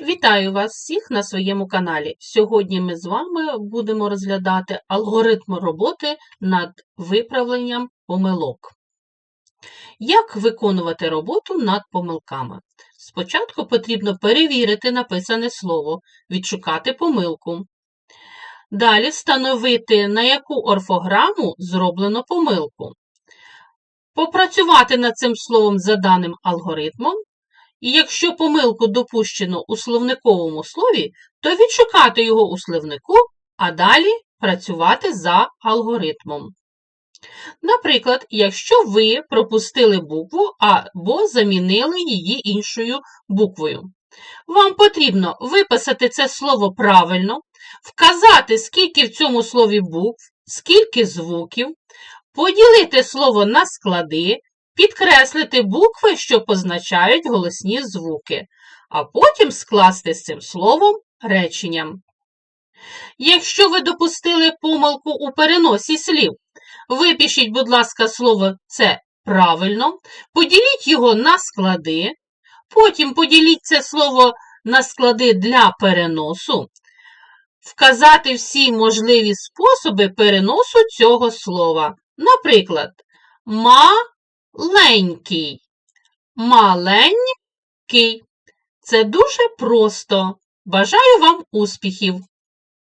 Вітаю вас всіх на своєму каналі. Сьогодні ми з вами будемо розглядати алгоритм роботи над виправленням помилок. Як виконувати роботу над помилками? Спочатку потрібно перевірити написане слово, відшукати помилку. Далі встановити, на яку орфограму зроблено помилку. Попрацювати над цим словом за даним алгоритмом і якщо помилку допущено у словниковому слові, то відшукати його у словнику, а далі працювати за алгоритмом. Наприклад, якщо ви пропустили букву або замінили її іншою буквою. Вам потрібно виписати це слово правильно, вказати, скільки в цьому слові букв, скільки звуків, поділити слово на склади, підкреслити букви, що позначають голосні звуки, а потім скласти з цим словом реченням. Якщо ви допустили помилку у переносі слів, випишіть, будь ласка, слово це правильно, поділіть його на склади, потім поділіть це слово на склади для переносу, вказати всі можливі способи переносу цього слова. Наприклад, ма ленький. Маленький. Це дуже просто. Бажаю вам успіхів!